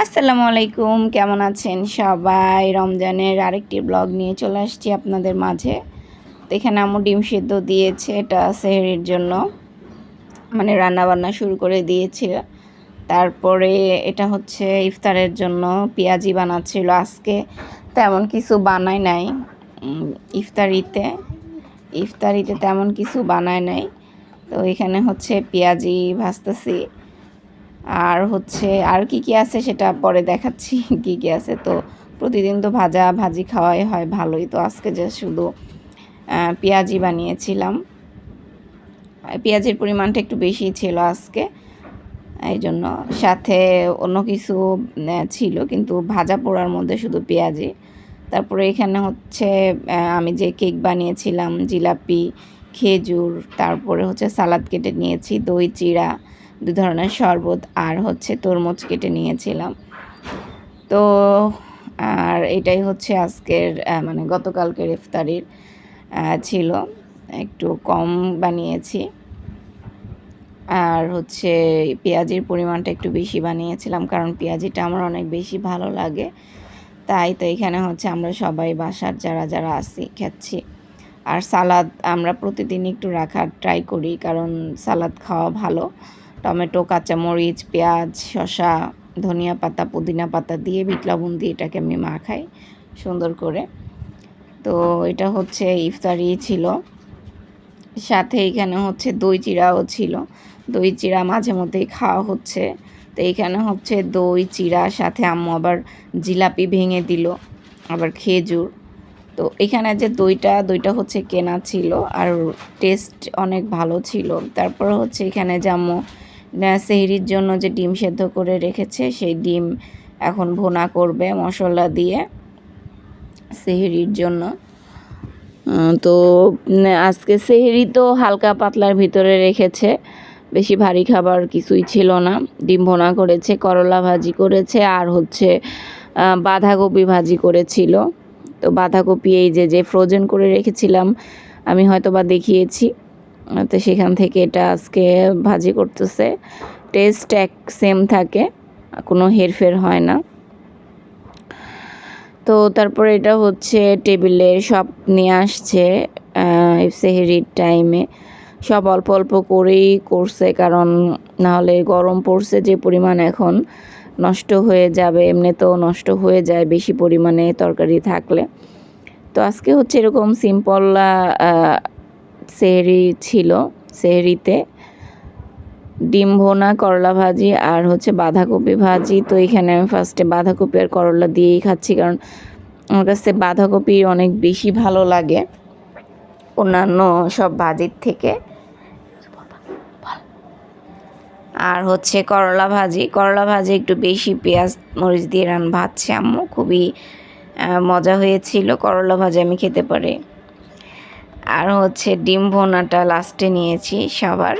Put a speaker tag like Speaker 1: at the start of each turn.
Speaker 1: আসসালামু আলাইকুম, কেমন আছেন সবাই? রমজানের আরেকটি ব্লগ নিয়ে চলে আসছি আপনাদের মাঝে। তো এখানে আমু ডিম সিদ্ধ দিয়েছে, এটা সেহরির জন্য। মানে রান্না বান্না শুরু করে দিয়েছিল তারপরে এটা হচ্ছে ইফতারের জন্য পেঁয়াজি বানাচ্ছিল আজকে। তেমন কিছু বানায় নাই ইফতারিতে। ইফতারিতে তেমন কিছু বানায় নাই। তো এখানে হচ্ছে পেঁয়াজি ভাজতেছি। আর হচ্ছে, আর কি কি আছে সেটা পরে দেখাচ্ছি, কি কি আছে। তো প্রতিদিন তো ভাজা, ভাজি খাওয়াই হয়, ভালোই। তো আজকে যে শুধু পেঁয়াজি বানিয়েছিলাম। পেঁয়াজের পরিমাণটা একটু বেশি ছিল আজকে। এই জন্য সাথে অন্য কিছু ছিল। কিন্তু ভাজা পোড়ার মধ্যে শুধু পেঁয়াজি। তারপরে এখানে হচ্ছে আমি যে কেক বানিয়েছিলাম, জিলাপি, খেজুর, তারপরে হচ্ছে সালাদ কেটে নিয়েছি, দই, চিড়া। দু ধরনের শরবত আর হচ্ছে তরমুজ কেটে নিয়েছিলাম। তো, আর এটাই হচ্ছে আজকের মানে গতকালকের ইফতারির ছিল। একটু কম বানিয়েছি। আর হচ্ছে পেঁয়াজির পরিমাণটা একটু বেশি বানিয়েছিলাম কারণ পেঁয়াজিটা আমার অনেক বেশি ভালো লাগে। তাই তো এখানে হচ্ছে আমরা সবাই বাসার যারা যারা আছি, খাচ্ছি। আর সালাদ আমরা প্রতিদিন একটু রাখার ট্রাই করি কারণ সালাদ খাওয়া ভালো। টমেটো, কাঁচামরিচ, পেঁয়াজ, শসা, ধনিয়া পাতা, পুদিনা পাতা দিয়ে বিট লবণ দিয়ে এটাকে আমি মাখাই সুন্দর করে। তো এটা হচ্ছে ইফতারি ছিল। সাথে এখানে হচ্ছে দই চিড়াও ছিল। দই চিড়া মাঝে মধ্যেই খাওয়া হচ্ছে। তো এখানে হচ্ছে দই, চিড়া, সাথে আম্মু আবার জিলাপি ভেঙে দিল, আবার খেজুর। তো এখানে যে দইটা দইটা হচ্ছে কেনা ছিল আর টেস্ট অনেক ভালো ছিল। তারপর হচ্ছে এখানে যে আম্মু সেহরির জন্য যে ডিম সেদ্ধ করে রেখেছে, সেই ডিম এখন ভোনা করবে মশলা দিয়ে সেহরির জন্য। তো আজকে সেহরি তো হালকা পাতলার ভিতরে রেখেছে, বেশি ভারী খাবার কিছুই ছিল না। ডিম ভোনা করেছে, করলা ভাজি করেছে, আর হচ্ছে বাঁধাকপি ভাজি করেছিল। তো বাঁধাকপি এই যে যে ফ্রোজেন করে রেখেছিলাম, আমি হয়তো বা দেখিয়েছি। তো সেখান থেকে এটা আজকে ভাজি করতেছে। টেস্ট এক সেম থাকে, কোনো হেরফের হয় না। তো তারপরে এটা হচ্ছে টেবিলে সব নিয়ে আসছে সেহরির টাইমে সব অল্প অল্প করেই করছে, কারণ নাহলে গরম পড়ছে যে পরিমাণ এখন নষ্ট হয়ে যাবে এমনিতেও নষ্ট হয়ে যায় বেশি পরিমাণে তরকারি থাকলে। তো আজকে হচ্ছে এরকম সিম্পল সেহরি ছিল সেহরিতে ডিম ভোনা করলা ভাজি আর হচ্ছে বাঁধাকপি ভাজি। তো এখানে আমি ফার্স্টে বাঁধাকপি আর করলা দিয়েই খাচ্ছি কারণ আমার কাছে বাঁধাকপি অনেক বেশি ভালো লাগে অন্যান্য সব ভাজির থেকে। আর হচ্ছে করলা ভাজি করলা ভাজি একটু বেশি পেঁয়াজ, মরিচ দিয়ে রান ভাজছে আম্মু, খুবই মজা হয়েছিল। করলা ভাজি আমি খেতে পারি। আর হচ্ছে ডিম ভোনাটা লাস্টে নিয়েছি সবার।